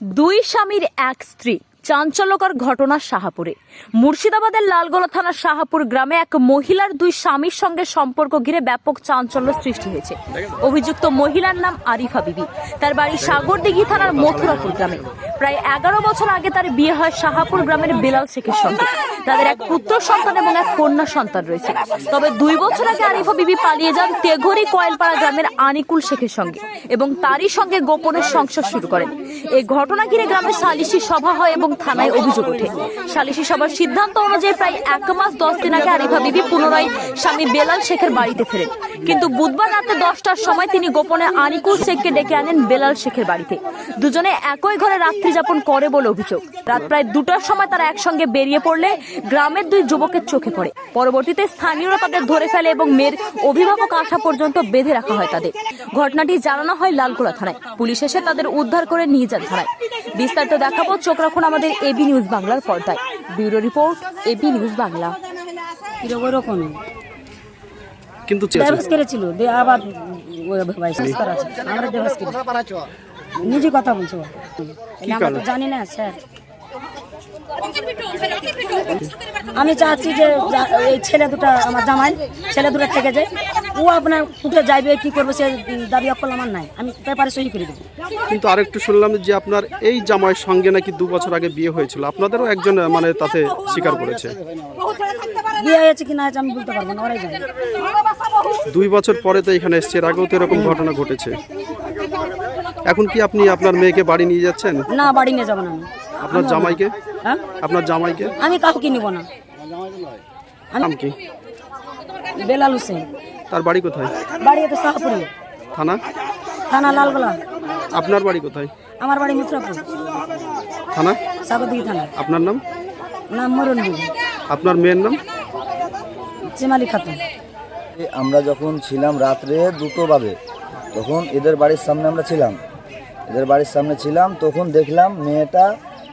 দুই স্বামীর এক স্ত্রী, চাঞ্চল্যকর ঘটনা শাহাপুরে। মুর্শিদাবাদের লালগোলা থানার শাহাপুর গ্রামে এক মহিলার দুই স্বামীর সঙ্গে সম্পর্ক ঘিরে ব্যাপক চাঞ্চল্য সৃষ্টি হয়েছে। অভিযুক্ত মহিলার নাম আরিফা বিবি। তার বাড়ি সাগরদিঘি থানার মথুরাপুর গ্রামে। প্রায় এগারো বছর আগে তার বিয়ে হয় শাহাপুর গ্রামের বেলাল শেখের সঙ্গে। তাদের এক পুত্র সন্তান এবং এক কন্যা সন্তান রয়েছে। তবে দুই বছর আগে আরিফা বিবি পালিয়ে যান তেঘরি কয়েলপাড়া গ্রামের আনিকুল শেখের সঙ্গে এবং তারই সঙ্গে গোপনের সংসার শুরু করেন। এই ঘটনা ঘিরে গ্রামে সালিশি সভা হয় এবং থানায় অভিযোগ ওঠে। সালিশি সভার সিদ্ধান্ত অনুযায়ী প্রায় এক মাস দশ দিন আগে আরিফা বিবি পুনরায় স্বামী বেলাল শেখের বাড়িতে ফেরেন। কিন্তু বুধবার রাতে দশটার সময় তিনি গোপনে আনিকুল শেখকে ডেকে আনেন বেলাল শেখের বাড়িতে। দুজনে একই ঘরে রাত্রি যাপন করে বলে অভিযোগ। রাত প্রায় দুটার সময় তারা একসঙ্গে বেরিয়ে পড়লে গ্রামের দুই যুবকের চোখে পড়ে। পরবর্তীতে স্থানীয়রা তাদের ধরে ফেলে এবং মেয়ের অভিভাবক আসা পর্যন্ত বেঁধে রাখা হয় তাদের। ঘটনাটি জানানো হয় লালগোলা থানায়। পুলিশ এসে তাদের উদ্ধার করে নিয়ে যান থানায়। বিস্তারিত দেখাবো, চোখ রাখুন আমাদের এবি নিউজ বাংলার পর্দায়। Bureau report AB news Bangla. কিন্তু দেবাস করেছিল আবার আমরা দেবাস করি নিজে কথা বলছো। আমরা তো জানি না স্যার। আমি চাচ্ছি যে যা- এই ছেলে দুটা আমার জামাই ছেলে দুটা থেকে যায়। ও আপনার উঠে যাইবে কি করবে সে দাবি অকল আমার নাই। আমি পেপারে সহি করে দেবো। কিন্তু আরেকটু শুনলাম যে আপনার এই জামাইয়ের সঙ্গে নাকি দু বছর আগে বিয়ে হয়েছিল। আপনাদেরও একজন মানে তাতে স্বীকার করেছে। বিয়ে হয়েছে কি না হয়েছে আমি বলতে পারব না ওরাই জানে। দুই বছর পরে তো এখানে এসছে এর আগেও তো এরকম ঘটনা ঘটেছে। এখন কি আপনি আপনার মেয়েকে বাড়ি নিয়ে যাচ্ছেন? না বাড়ি নিয়ে যাব না আমি। আপনার জামাইকে? হ্যাঁ? আপনার জামাইকে? আমি কাউকে নিব না। নাম কি? বেলাল হোসেন। তার বাড়ি কোথায়? বাড়ি তো শাহপুরে থানা? থানা লালগোলা। আপনার বাড়ি কোথায়? আমার বাড়ি মিত্রপুর। থানা? সাগরদিঘি থানা। আপনার নাম? নাম মরণ আপনার মেয়ের নাম? চেমালি খাতুন। আমরা যখন ছিলাম রাত্রে দুটো বাজে তখন এদের বাড়ির সামনে আমরা ছিলাম। এদের বাড়ির সামনে ছিলাম তখন দেখলাম মেয়েটা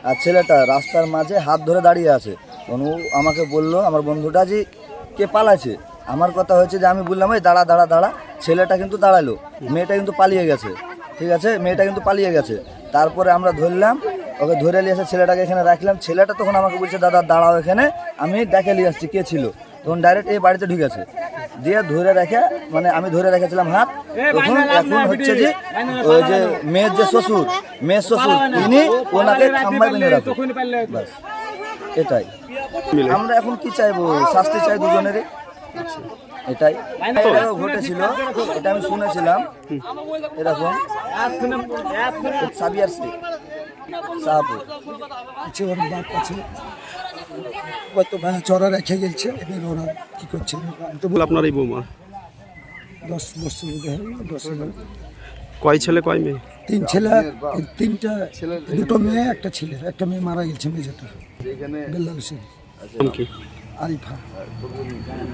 আর ছেলেটা রাস্তার মাঝে হাত ধরে দাঁড়িয়ে আছে। তখন ও আমাকে বলল আমার বন্ধুটা যে কে পালাছে আমার কথা হয়েছে যে আমি বললাম ওই দাঁড়া দাঁড়া দাঁড়া ছেলেটা কিন্তু দাঁড়াল মেয়েটা কিন্তু পালিয়ে গেছে ঠিক আছে? মেয়েটা কিন্তু পালিয়ে গেছে। তারপরে আমরা ধরলাম ওকে ধরে নিয়ে এসে ছেলেটাকে এখানে রাখলাম। ছেলেটা তখন আমাকে বলছে দাদা দাঁড়াও এখানে আমি ডেকে নিয়ে আসছি কে ছিল। তখন ডাইরেক্ট এই বাড়িতে ঢুকেছে। দিয়ে ধরে রেখে মানে আমি ধরে রেখেছিলাম হাত তখন এখন হচ্ছে যে ওই যে মেয়ের যে শ্বশুর মেয়ের শ্বশুর তিনি ওনাকে খাম্বায় বেঁধে রাখো। এটাই। আমরা এখন কি চাইব? শাস্তি চাই দুজনেরই। এটাই। এটাও ঘটেছিল এটা আমি শুনেছিলাম। এরকম। সাবিয়ার শেখ শাহপুর আছে ওর বাপ আছে ওই ভাই চড়া রেখে গেছে এবার ওরা কি করছে আমি তো বল- আপনার এই বৌমা? দশ বছর বোধ দশ কয় ছেলে কয় মেয়ে? তিন ছেলে তিনটা দুটো মেয়ে একটা ছেলে। একটা মেয়ে মারা গেছে মেজোটা। বেল্লাল কি? আরিফা।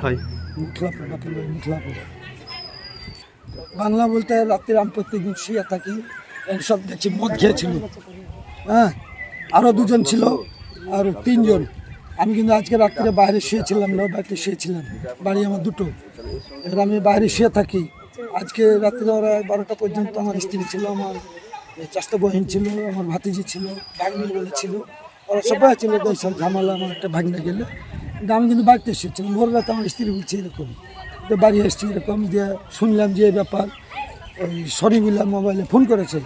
ভাই মুখলাপুর বাপের বাড়ি মুখলাপুর বাংলা বলতে রাত্রে আমি প্রত্যেকদিন শুয়ে থাকি সব দেখছি মদ খেয়েছিল। হ্যাঁ আরও দুজন ছিল আর তিনজন। আমি কিন্তু আজকে রাত্রে বাইরে শুয়েছিলাম না বাড়িতে শুয়েছিলাম। বাড়ি আমার দুটো। এবার আমি বাইরে শুয়ে থাকি। আজকে রাত্রে ওরা বারোটা পর্যন্ত আমার স্ত্রী ছিল আমার চাষটা বহিন ছিল আমার ভাতিজি ছিল ভাগ্নি বলে ছিল। ওরা সবাই ছিল সব ঝামেলা আমার একটা ভাগ্নে গেলে। আমি কিন্তু বাড়িতে এসেছিলাম ভোরবেলা আমার স্ত্রী বলছে এরকম তো বাড়ি এসেছি এরকম দিয়ে শুনলাম যে এই ব্যাপার ওই শনি মিলা মোবাইলে ফোন করেছে।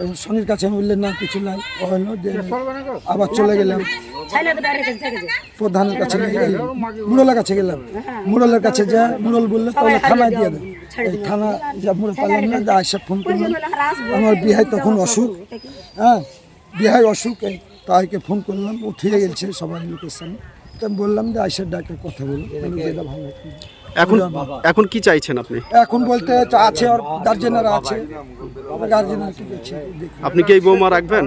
ওই শনির কাছে আমি বললেন না কিছু নাই। হলো যে আবার চলে গেলাম। প্রধানের কাছে মুরলের কাছে গেলাম। মুরলের কাছে যা মুরল বললে তাহলে থানায় দিয়ে দেয় এই থানা যা মুরল পারলাম না যা আইসা ফোন করলাম। আমার বিহাই তখন অসুখ? হ্যাঁ বিহাই অসুখ তাইকে ফোন করলাম উঠিয়ে গেছে সবার লোকের সামনে। তো আমি বললাম যে আইসার ডাক্তার কথা বলো আমি যেটা ভালো। এখন এখন কি চাইছেন আপনি? এখন বলতে আছে ওর গার্জেনারা আছে। গার্জেনার কি দেখি। আপনি কি এই বৌমা রাখবেন?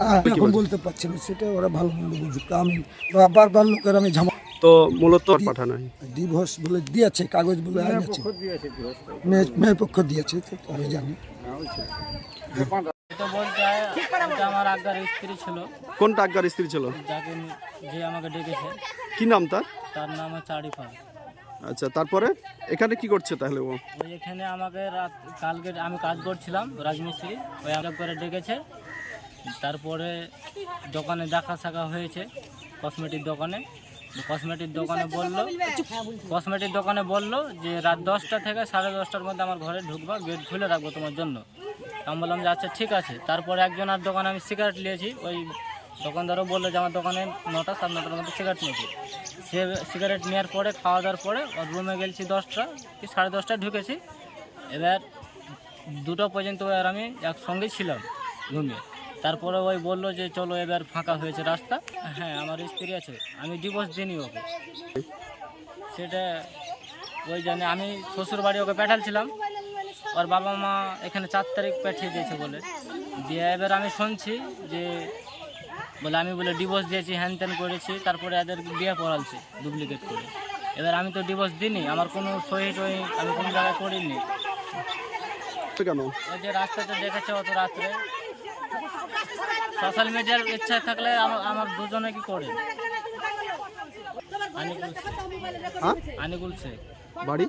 হ্যাঁ, এখন বলতে পারছি না সেটা ওরা ভালো মন্দ বুঝুক। আমি বারবার লোকের আমি ঝামা তো মূলত পাঠানো ডিভোর্স বলে দিয়েছে কাগজ বলে মেয়ের পক্ষ দিয়েছে তো আমি জানি। তো বলতে এটা আমার আজ্ঞার স্ত্রী ছিল। কোন টাকার স্ত্রী ছিল? যাকে যে আমাকে ডেকেছে। কি নাম তার? তার নাম হচ্ছে আরিফা আচ্ছা তারপরে? এখানে কি করছে তাহলে ও? ওই এখানে আমাকে রাত কালকে আমি কাজ করছিলাম রাজমিস্ত্রি। ওই আমাকে করে ডেকেছে। তারপরে দোকানে দেখা শাখা হয়েছে কসমেটিক দোকানে। কসমেটিক দোকানে বলল কসমেটিক দোকানে বলল যে রাত দশটা থেকে সাড়ে দশটার মধ্যে আমার ঘরে ঢুকবা গেট খুলে রাখব তোমার জন্য। আমি বললাম যে আচ্ছা ঠিক আছে। তারপরে একজন আর দোকানে আমি সিগারেট নিয়েছি। ওই দোকানদারও বলল যে আমার দোকানে নটা, সাড়ে নটার মধ্যে সিগারেট নিয়েছি। সে সিগারেট নেওয়ার পরে, খাওয়া দাওয়ার পরে ওর রুমে গেছি দশটা কি সাড়ে দশটায় ঢুকেছি। এবার দুটো পর্যন্ত এবার আমি একসঙ্গে ছিলাম রুমে তারপরে ওই বলল যে চলো এবার ফাঁকা হয়েছে রাস্তা। হ্যাঁ আমার স্ত্রী আছে। আমি ডিভোর্স দিইনি ওকে। সেটা ওই জন্য আমি শ্বশুর বাড়ি ওকে পাঠালছিলাম। ওর বাবা মা এখানে চার তারিখ পাঠিয়ে দিয়েছে বলে। দিয়ে এবার আমি শুনছি যে বলে আমি বলে ডিভোর্স দিয়েছি হ্যান ত্যান করেছি তারপরে এদের বিয়ে পড়ালছি ডুপ্লিকেট করে। এবার আমি তো ডিভোর্স দিইনি আমার কোনো সহি টহি আমি কোনো জায়গায় করিনি। কেন ওই যে রাস্তাতে দেখেছে অত রাত্রে। সোশ্যাল মিডিয়ার ইচ্ছা থাকলে আমার- আমার দুজনে কি করে? আনিকুল শেখ। হ্যাঁ? আনিকুল শেখ। বাড়ি?